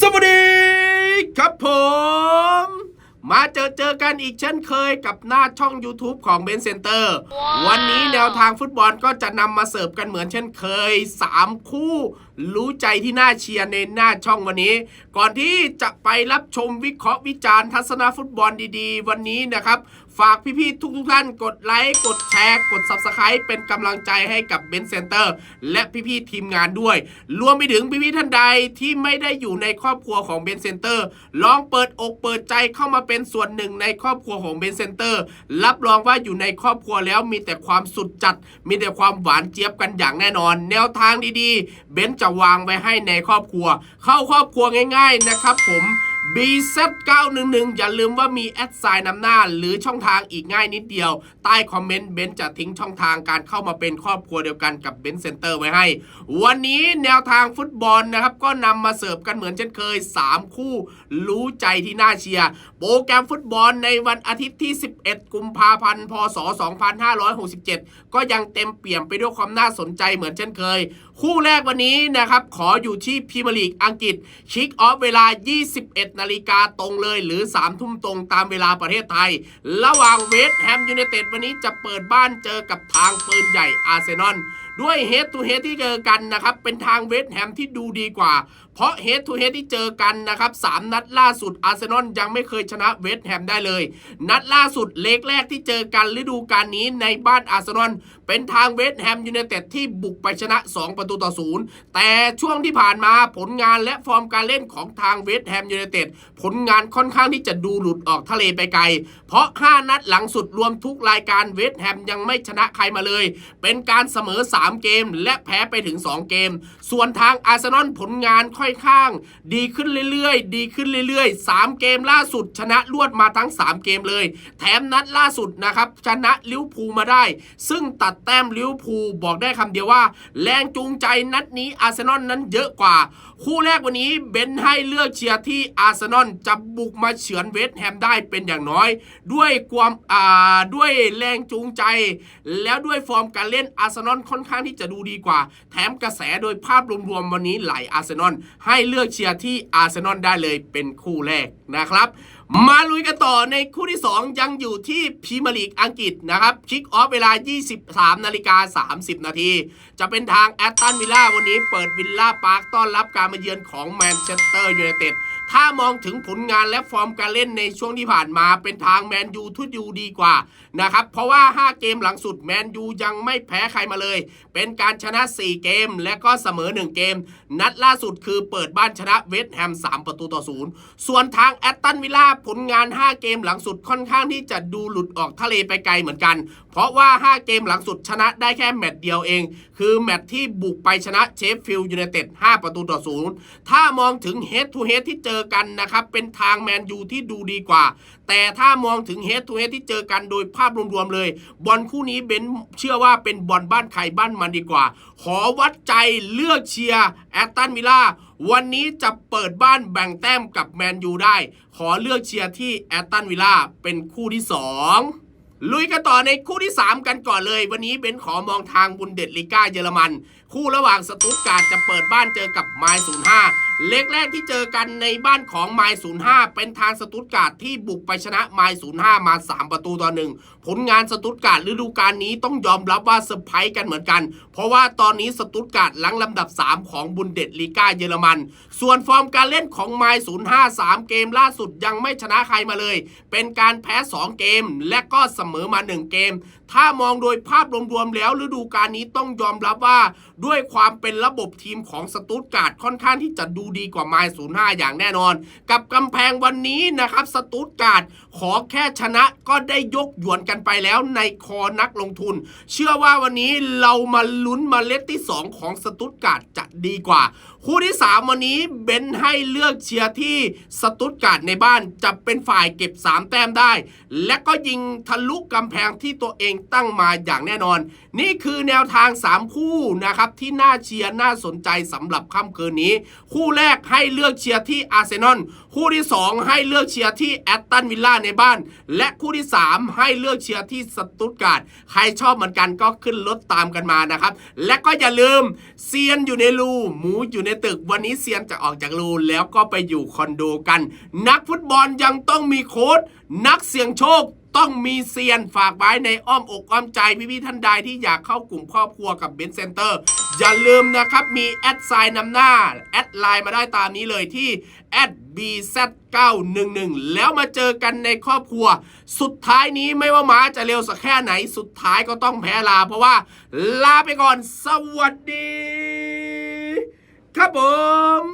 สวัสดีครับผม มาเจอเจอกันอีกเช่นเคยกับหน้าช่อง YouTube ของเบนเซนเตอร์วันนี้แนวทางฟุตบอลก็จะนำมาเสิร์ฟกันเหมือนเช่นเคย 3 คู่รู้ใจที่น่าเชียร์ในหน้าช่องวันนี้ ก่อนที่จะไปรับชมวิเคราะห์วิจารณ์ทัศนฟุตบอลดีๆ วันนี้นะครับฝากพี่ๆทุกๆท่านกดไลค์กดแชร์กด Subscribe เป็นกำลังใจให้กับเบนเซนเตอร์และพี่ๆทีมงานด้วย รวมไปถึงพี่ๆท่านใดที่ไม่ได้อยู่ในครอบครัวของเบนเซนเตอร์ลองเปิดอกเปิดใจเข้ามาเป็นส่วนหนึ่งในครอบครัวของเบนเซนเตอร์รับรองว่าอยู่ในครอบครัวแล้วมีแต่ความสุดจัด มีแต่ความหวานเจี๊ยบกันอย่างแน่นอน แนวทางดีๆ เบนจะวางไว้ให้ในครอบครัว เข้าครอบครัวง่าย ๆนะครับผม BZ911 อย่าลืมว่ามีแอดไซน์นำหน้า หรือช่องทางอีกง่ายนิดเดียว ใต้คอมเมนต์เบนซ์จะทิ้งช่องทางการเข้ามาเป็นครอบครัวเดียวกันกับเบนเซ็นเตอร์ไว้ให้ วันนี้แนวทางฟุตบอลนะครับก็นำมาเสิร์ฟกันเหมือนเช่นเคย 3 คู่รู้ใจที่น่าเชียร์โปรแกรมฟุตบอลในวันอาทิตย์ที่ 11 กุมภาพันธ์พศ 2567 ก็ยังเต็มเปี่ยมไปด้วยความน่าสนใจเหมือนเช่นเคย คู่แรกวันนี้นะครับขออยู่ที่พรีเมียร์ลีกอังกฤษคิกออฟเวลา 21นานาฬิกาตรงเลยหรือ 3 ทุ่มตรงตามเวลาประเทศไทย ระหว่างเวสต์แฮมยูไนเต็ดวันนี้จะเปิดบ้านเจอกับทางปืนใหญ่อาร์เซนอลด้วยเฮดทูเฮดที่เจอกันนะครับ เป็นทางเวสต์แฮมที่ดูดีกว่า เพราะเฮดทูเฮดที่เจอกันนะครับสามนัดล่าสุดอาร์เซนอลยังไม่เคยชนะเวสต์แฮมได้เลย นัดล่าสุดเลกแรกที่เจอกันฤดูกาลนี้ในบ้านอาร์เซนอลเป็นทางเวสต์แฮมยูไนเต็ดที่บุกไปชนะ 2 ประตูต่อศูนย์แต่ช่วงที่ผ่านมาผลงานและฟอร์มการเล่นของทางเวสต์แฮมยูไนเต็ดผลงานค่อนข้างที่จะดูหลุดออกทะเลไปไกล เพราะ 5 นัดหลังสุดรวมทุกรายการเวสต์แฮมยังไม่ชนะใครมาเลย เป็นการเสมอ3เกม และแพ้ไปถึง 2 เกม ส่วนทางอาร์เซนอลผลงานค่อยข้าง ดีขึ้นเรื่อยๆ ดีขึ้นเรื่อยๆ 3 เกมล่าสุดชนะรวดมาทั้ง 3 เกมเลย แถมนัดล่าสุดนะครับชนะลิวพูมาได้ ซึ่งตัดแต้มลิวพูบอกได้คำเดียวว่า แรงจูงใจนัดนี้อาร์เซนอลนั้นเยอะกว่า คู่แรกวันนี้เบนให้เลือกเชียร์ที่อาร์เซนอลจะบุกมาเฉือนเวสต์แฮมได้เป็นอย่างน้อย ด้วยความอ่าด้วยแรงจูงใจ แล้วด้วยฟอร์มการเล่นอาร์เซนอลค่อนข้างที่จะดูดีกว่า แถมกระแสโดยภาพรวมๆวันนี้ไหลอาร์เซนอลให้เลือกเชียร์ที่อาร์เซนอลได้เลยเป็นคู่แรกนะครับมาลุยกันต่อในคู่ที่ 2 ยังอยู่ที่พรีเมียร์ลีกอังกฤษนะครับคิกออฟเวลา 23 นาฬิกา 30 นาที จะเป็นทางแอตตันวิลล่าวันนี้เปิดวิลล่าพาร์คต้อนรับการมาเยือนของแมนเชสเตอร์ยูไนเต็ด ถ้ามองถึงผลงานและฟอร์มการเล่นในช่วงที่ผ่านมาเป็นทางแมนยูทุดยูดีกว่านะครับ เพราะว่า 5 เกมหลังสุดแมนยูยังไม่แพ้ใครมาเลย เป็นการชนะ 4 เกมและก็เสมอ 1 เกม นัดล่าสุดคือเปิดบ้านชนะเวสต์แฮม 3 ประตูต่อศูนย์ส่วนทางแอตตันวิลล่าผลงาน 5 เกมหลังสุดค่อนข้างที่จะดูหลุดออกทะเลไปไกลเหมือนกัน เพราะว่า 5 เกมหลังสุดชนะได้แค่แมตช์เดียวเอง คือแมตช์ที่บุกไปชนะเชฟฟิลด์ยูไนเต็ด 5 ประตูต่อศูนย์ถ้ามองถึงเฮดทูเฮดที่เจอกันนะครับเป็นทางแมนยูที่ดูดีกว่า แต่ถ้ามองถึงเฮดทูเฮดที่เจอกันโดยภาพรวมๆเลย บอลคู่นี้เบนเชื่อว่าเป็นบอลบ้านใครบ้านมันดีกว่า ขอวัดใจเลือกเชียร์แอตตันวิลล่าวันนี้จะเปิดบ้านแบ่งแต้มกับแมนยูได้ ขอเลือกเชียร์ที่แอตตันวิลล่าเป็นคู่ที่สองลุยกันต่อในคู่ที่ 3 กันก่อนเลย วันนี้เบนขอมองทางบุนเดสลิก้าเยอรมัน คู่ระหว่างสตุตการ์ดจะเปิดบ้านเจอกับไมล์05 เล็กแรกที่เจอกันในบ้านของไมล์05 เป็นทางสตุตการ์ดที่บุกไปชนะไมล์05 มา 3 ประตูต่อหนึ่งผลงานสตุตการ์ดฤดูกาลนี้ต้องยอมรับว่าเซอร์ไพรส์กันเหมือนกัน เพราะว่าตอนนี้สตุตการ์ดหลังลำดับ 3 ของบุนเดสลิก้าเยอรมัน ส่วนฟอร์มการเล่นของไมล์05 3 เกมล่าสุดยังไม่ชนะใครมาเลย เป็นการแพ้ 2 เกม และก็เสมอมา 1 เกม ถ้ามองโดยภาพรวมๆแล้วฤดูกาลนี้ต้องยอมรับว่า ด้วยความเป็นระบบทีมของสตุตการ์ดค่อนข้างที่จะดูดีกว่าไมล์ศูนย์ห้าอย่างแน่นอน กับกำแพงวันนี้นะครับสตูดการ์ดขอแค่ชนะก็ได้ยกหยวนกันไปแล้วในคอนักลงทุน เชื่อว่าวันนี้เรามาลุ้นมาเล็ดที่ 2 ของสตูดการ์ดจะดีกว่า คู่ที่ 3 วันนี้เบนให้เลือกเชียร์ที่สตุตการ์ดในบ้านจะเป็นฝ่ายเก็บ 3 แต้มได้ และก็ยิงทะลุกำแพงที่ตัวเองตั้งมาอย่างแน่นอน นี่คือแนวทาง 3 คู่นะครับที่น่าเชียร์น่าสนใจสำหรับค่ำคืนนี้ คู่แรกให้เลือกเชียร์ที่อาร์เซนอลคู่ที่ 2 ให้เลือกเชียร์ที่แอตตันวิลล่าในบ้าน และคู่ที่ 3 ให้เลือกเชียร์ที่สตุตการ์ดใครชอบเหมือนกันก็ขึ้นรถตามกันมานะครับและก็อย่าลืมเซียนอยู่ในรูหมูอยู่ในตึกวันนี้เซียนจะออกจากรูแล้วก็ไปอยู่คอนโดกัน นักฟุตบอลยังต้องมีโค้ดนักเสี่ยงโชคต้องมีเซียนฝากไว้ในอ้อมอกอ้อมใจพี่ๆท่านใดที่อยากเข้ากลุ่มครอบครัวกับเบนเซนเตอร์อย่าลืมนะครับมีแอดไซน์นำหน้า แอดไลน์มาได้ตามนี้เลยที่ @bz911 แล้วมาเจอกันในครอบครัว สุดท้ายนี้ไม่ว่าม้าจะเร็วสักแค่ไหน สุดท้ายก็ต้องแพ้ลา เพราะว่าลาไปก่อน สวัสดี ครับผม